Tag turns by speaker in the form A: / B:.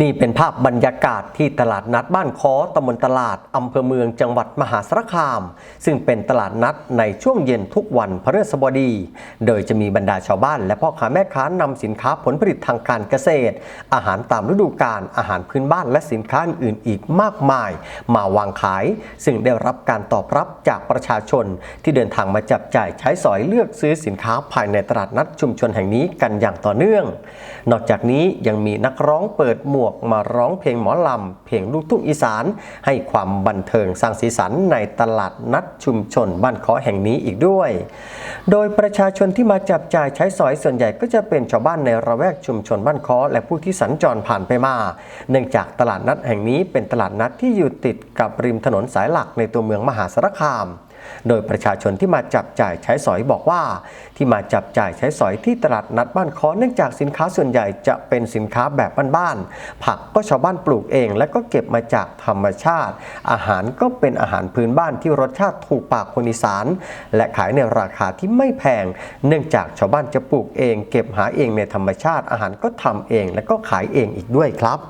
A: นี่เป็นภาพบรรยากาศที่ตลาดนัดบ้านคอตำบลตลาดอำเภอเมืองจังหวัดมหาสารคาม ซึ่งเป็นตลาดนัดในช่วงเย็นทุกวันพฤหัสบดี โดยจะมีบรรดาชาวบ้าน และพ่อค้าแม่ค้านำสินค้าผลผลิตทางการเกษตร อาหารตามฤดูกาลอาหารพื้นบ้านและสินค้าอื่นอีกมากมาย มาวางขาย ซึ่งได้รับการตอบรับจากประชาชน ที่เดินทางมาจับจ่ายใช้สอยเลือกซื้อสินค้าภายในตลาดนัดชุมชนแห่งนี้กันอย่างต่อเนื่อง นอกจากนี้ยังมีนักร้องเปิดหมวกมาร้องเพลงหมอลำ เพลงลูกทุ่งอีสาน ให้ความบันเทิงสร้างสีสันในตลาดนัดชุมชนบ้านขอแห่งนี้อีกด้วย โดยประชาชนที่มาจับจ่ายใช้สอยส่วนใหญ่ก็จะเป็นชาวบ้านในระแวกชุมชนบ้านคอและผู้ที่สัญจรผ่านไปมา เนื่องจากตลาดนัดแห่งนี้เป็นตลาดนัดที่อยู่ติดกับริมถนนสายหลักในตัวเมืองมหาสารคาม โดยประชาชนที่มาจับจ่ายใช้สอยบอกว่า ที่มาจับจ่ายใช้สอยที่ตลาดนัดบ้านคอเนื่องจากสินค้าส่วนใหญ่จะเป็นสินค้าแบบบ้านๆผักก็ชาวบ้านปลูกเอง และก็เก็บมาจากธรรมชาติ อาหารก็เป็นอาหารพื้นบ้านที่รสชาติถูกปากคนอีสาน และขายในราคาที่ไม่แพง เนื่องจากชาวบ้านจะปลูกเอง เก็บหาเองในธรรมชาติอาหารก็ทำเอง และก็ขายเองอีกด้วยครับ